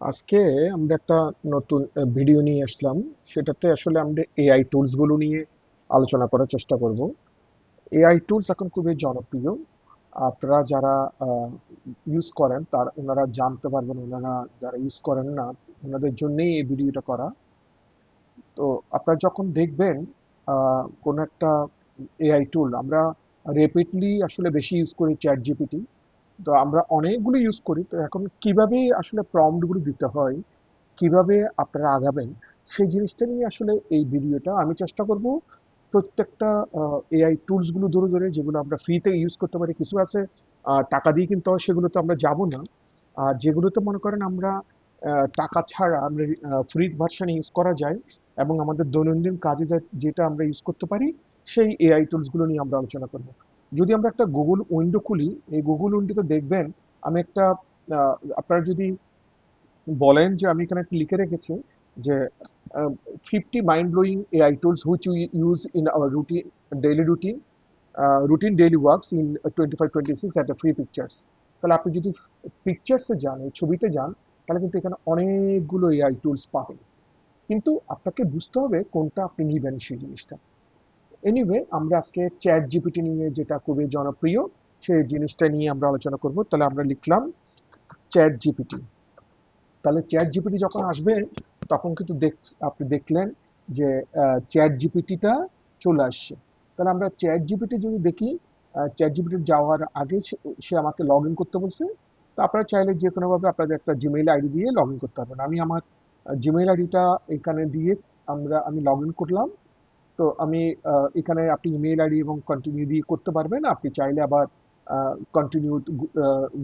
আজকে আমরা একটা নতুন ভিডিও নিয়ে আসলাম। সেটাতে আসলে আমরা এআই টুলসগুলো নিয়ে আলোচনা করার চেষ্টা করব। এআই টুলস এখন খুবই জনপ্রিয়। আপনারা যারা ইউজ করেন, তার, ওনারা জানতে পারবেন, ওনারা যারা ইউজ করেন না, ওনাদের জন্যই এই ভিডিওটা করা। তো আপনারা যখন দেখবেন কোনো একটা এআই টুল আমরা রেপিডলি আসলে বেশি ইউজ করি চ্যাট জিপিটি তো আমরা অনেকগুলো ইউজ করি। তো এখন কীভাবে আসলে প্রম্পটগুলো দিতে হয়, কীভাবে আপনারা আগাবেন, সেই জিনিসটা নিয়ে আসলে এই ভিডিওটা আমি চেষ্টা করব। প্রত্যেকটা এআই টুলসগুলো ধরে ধরে যেগুলো আমরা ফ্রিতে ইউজ করতে পারি, কিছু আছে টাকা দিয়ে কিনতে হয় সেগুলোতে আমরা যাব না। আর যেগুলোতে মনে করেন আমরা টাকা ছাড়া আমরা ফ্রি ভার্সন ইউজ করা যায় এবং আমাদের দৈনন্দিন কাজে যেটা আমরা ইউজ করতে পারি, সেই এআই টুলসগুলো নিয়ে আমরা আলোচনা করব। যদি আমরা একটা গুগল উইন্ডো খুলি, এই গুগল উইন্ডোতে দেখবেন আমি একটা আপনারা যদি বলেন যে আমি এখানে একটা লিখে রেখেছি যে fifty mind blowing AI tools which you use in our routine daily routine routine daily works in twenty five twenty six at free pictures তাহলে আপনি যদি পিকচার্সে যান, এই ছবিতে যান, তাহলে কিন্তু এখানে অনেকগুলো এআই টুলস পাবেন। কিন্তু আপনাকে বুঝতে হবে কোনটা আপনি নিবেন সেই জিনিসটা। এনিওয়ে আমরা আজকে চ্যাট জিপিটি নিয়ে যেটা খুবই জনপ্রিয়, সেই জিনিসটা নিয়ে আমরা আলোচনা করব। তাহলে আমরা লিখলাম চ্যাট জিপিটি তাহলে চ্যাট জিপিটি যখন আসবে, তখন কিন্তু দেখ, আপনি দেখলেন যে চ্যাট জিপিটিটা চলে আসছে। তাহলে আমরা চ্যাট জিপিটি যদি দেখি চ্যাট জিপিটি যাওয়ার আগে সে আমাকে লগ ইন করতে বলছে, তো আপনারা চাইলে যে কোনোভাবে আপনাদের একটা জিমেইল আইডি দিয়ে লগ ইন করতে পারবেন। আমি আমার জিমেইল আইডিটা এখানে দিয়ে আমরা, আমি লগ ইন করলাম। তো আমি এখানে আপনি ইমেল আইডি এবং কন্টিনিউ দিয়ে করতে পারবেন। আপনি চাইলে আবার কন্টিনিউ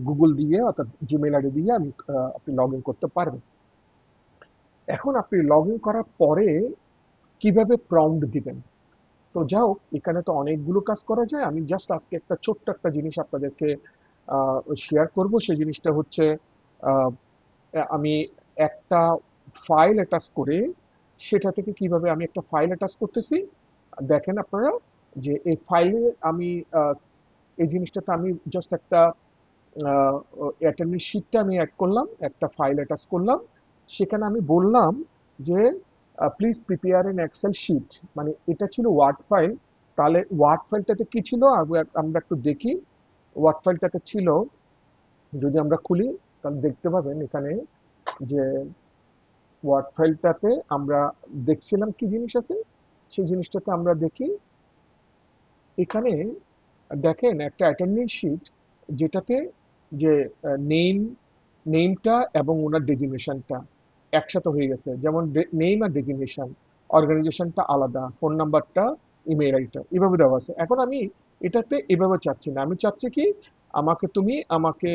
গুগল দিয়ে অর্থাৎ জিমেল আইডি দিয়ে আমি আপনি লগ ইন করতে পারবেন। এখন আপনি লগ ইন করার পরে কীভাবে প্রম্পট দিবেন? তো যাও, এখানে তো অনেকগুলো কাজ করা যায়। আমি জাস্ট আজকে একটা ছোট্ট একটা জিনিস আপনাদেরকে শেয়ার করব। সেই জিনিসটা হচ্ছে আমি একটা ফাইল অ্যাটাচ করে সেটা থেকে কীভাবে আমি একটা ফাইল অ্যাটাচ করতেছি। দেখেন আপনারা যে এই ফাইলে আমি এই জিনিসটাতে আমি জাস্ট একটা অ্যাটেন্ডেন্স শিটটা আমি অ্যাড করলাম, একটা ফাইল অ্যাটাচ করলাম। সেখানে আমি বললাম যে please prepare an excel sheet মানে এটা ছিল ওয়ার্ড ফাইল তাহলে ওয়ার্ড ফাইলটাতে কি ছিল? আমরা একটু দেখি। ওয়ার্ড ফাইলটাতে ছিল, যদি আমরা খুলি, তাহলে দেখতে পাবেন এখানে যে ওয়ার্ড ফাইলটাতে আমরা দেখছিলাম কি জিনিস আছে, সেই জিনিসটাতে আমরা দেখি, এখানে দেখেন একটা অ্যাটেন্ডেন্স শিট যেটাতে যে নেম নেমটা এবং ওনার ডেজিগনেশনটা একসাথে হয়ে গেছে। যেমন নেম আর ডেজিগনেশন অর্গানাইজেশনটা আলাদা ফোন নাম্বারটা ইমেল আইডিটা এভাবে দেওয়া আছে। এখন আমি এটাতে এভাবে চাচ্ছি না। আমি চাচ্ছি কি, আমাকে তুমি আমাকে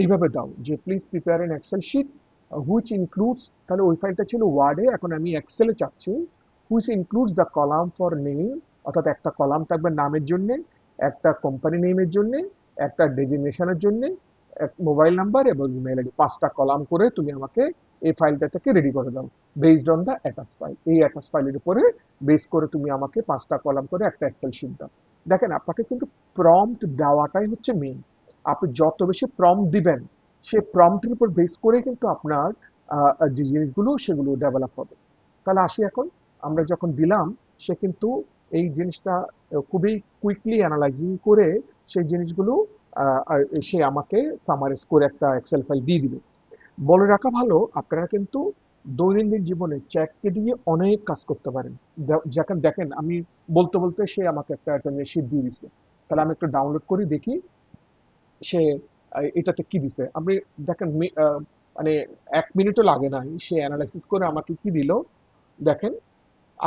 এইভাবে দাও যে please prepare an excel sheet which includes তাহলে ওই ফাইলটা ছিল ওয়ার্ডে এখন আমি এক্সেলে চাচ্ছি which includes the column for name অর্থাৎ একটা কলাম থাকবে নামের জন্য, একটা কোম্পানি নেমের জন্য, একটা ডেজিগনেশনের জন্য, এক মোবাইল নাম্বার এবং ইমেল আইডি পাঁচটা কলাম করে তুমি আমাকে এই ফাইলটা থেকে রেডি করে দাও based on the attach file এই অ্যাটাচ ফাইলের উপরে বেস করে তুমি আমাকে পাঁচটা কলাম করে একটা এক্সেল শিট দাও। দেখেন, আপনাকে কিন্তু প্রম্পট দেওয়াটাই হচ্ছে মেইন আপনি যত বেশি প্রম্পট দিবেন সে প্রম্পটের উপর বেস করে কিন্তু আপনার যে জিনিসগুলো সেগুলো ডেভেলপ হবে। তাহলে আসি এখন, আমরা যখন দিলাম, সে কিন্তু এই জিনিসটা খুবই কুইকলি অ্যানালাইজিং করে সেই জিনিসগুলো সে আমাকে সামারাইজ করে একটা এক্সেল ফাইল দিয়ে দিবে। বলে রাখা ভালো, আপনারা কিন্তু দৈনন্দিন জীবনে চ্যাটকে দিয়ে অনেক কাজ করতে পারেন। যখন, দেখেন, আমি বলতে বলতে সে আমাকে একটা শিট দিয়ে দিছে। তাহলে আমি একটু ডাউনলোড করি, দেখি সে এটাতে কি দিছে? আপনি দেখেন মানে এক মিনিটও লাগে নাই। সে অ্যানালাইসিস করে আমাকে কি দিল? দেখেন,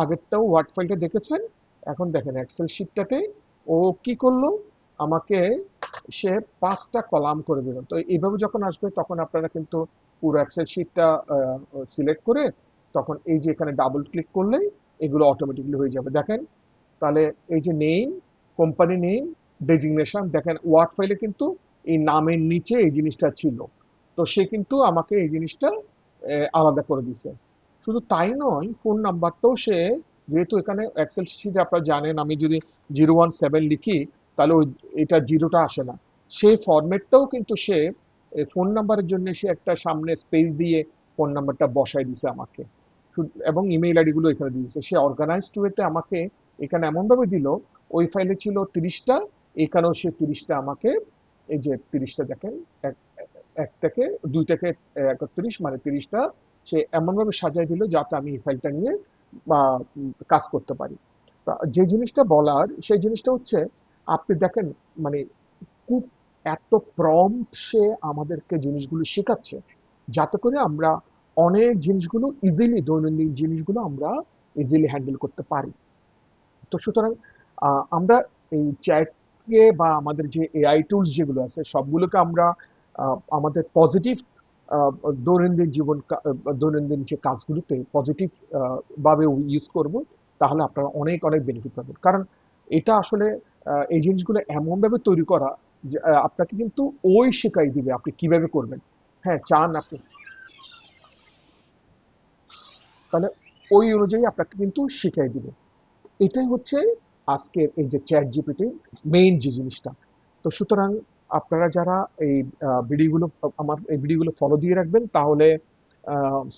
আগেরটাও ওয়ার্ড ফাইলটা দেখেছেন? এখন দেখেন এক্সেল শিটটাতে ও কি করল? আমাকে সে পাঁচটা কলাম করে দিল। তো এইভাবে যখন আসবে, তখন আপনারা কিন্তু পুরো এক্সেল শিটটা সিলেক্ট করে তখন এই যে এখানে ডাবল ক্লিক করলেই এগুলো অটোমেটিকলি হয়ে যাবে। দেখেন, তাহলে এই যে নেম কোম্পানি নেম ডেজিগনেশন দেখেন ওয়ার্ড ফাইলে কিন্তু এই নামের নিচে এই জিনিসটা ছিল। তো সে কিন্তু আমাকে এই জিনিসটা আলাদা করে দিছে। শুধু তাই নয়, ফোন নাম্বারটাও সে, যেহেতু এখানে এক্সেল শিটে আপনারা জানেন, আমি যদি জিরো ওয়ান সেভেন লিখি, তাহলে ওই, এটা জিরোটা আসে না। সেই ফরম্যাটটাও কিন্তু সে ফোন নাম্বারের জন্য সে একটা সামনে স্পেস দিয়ে ফোন নাম্বারটা বসায় দিছে আমাকে। এবং ইমেইল আইডি গুলো এখানে দিয়েছে সে অর্গানাইজড ওয়েতে আমাকে এখানে এমনভাবে দিল, ওই ফাইলে ছিল তিরিশটা, এখানেও সে তিরিশটা আমাকে এই যে তিরিশটা দেখেন এক থেকে দুই থেকে একত্রিশ মানে তিরিশটা, সে এমন ভাবে সাজাই দিল যাতে আমি এই ফাইলটা নিয়ে কাজ করতে পারি। তা যে জিনিসটা বলার, সেই জিনিসটা হচ্ছে, আপনি দেখেন মানে খুব এত প্রম্পট সে আমাদেরকে জিনিসগুলো শেখাচ্ছে, যাতে করে আমরা অনেক জিনিসগুলো ইজিলি দৈনন্দিন জিনিসগুলো আমরা ইজিলি হ্যান্ডেল করতে পারি। তো সুতরাং আমরা এই চ্যাটকে বা আমাদের যে এআই টুলস যেগুলো আছে, সবগুলোকে আমরা আমাদের পজিটিভ দৈনন্দিন জীবন দৈনন্দিন যে কাজগুলোতে পজিটিভ ভাবে ইউজ করব, তাহলে আপনারা অনেক অনেক বেনিফিট পাবেন। কারণ এটা আসলে এই জিনিসগুলো এমনভাবে তৈরি করা যে আপনাকে কিন্তু ওই শেখাই দিবে আপনি কীভাবে করবেন। হ্যাঁ চান আপনি। তাহলে ওই অনুযায়ী আপনাকে কিন্তু শিখাই দিবে। এটাই হচ্ছে আজকের এই যে চ্যাট জিপিটি মেইন যে জিনিসটা। তো সুতরাং আপনারা যারা এই ভিডিওগুলো, আমার এই ভিডিওগুলো ফলো দিয়ে রাখবেন, তাহলে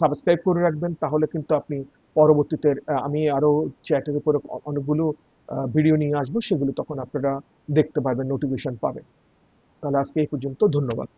সাবস্ক্রাইব করে রাখবেন, তাহলে কিন্তু আপনি পরবর্তীতে আমি আরও চ্যাটের উপরে অনেকগুলো ভিডিও নিয়ে আসব, সেগুলো তখন আপনারা দেখতে পারবেন নোটিফিকেশন পাবেন। তাহলে আজকে এই পর্যন্ত, ধন্যবাদ।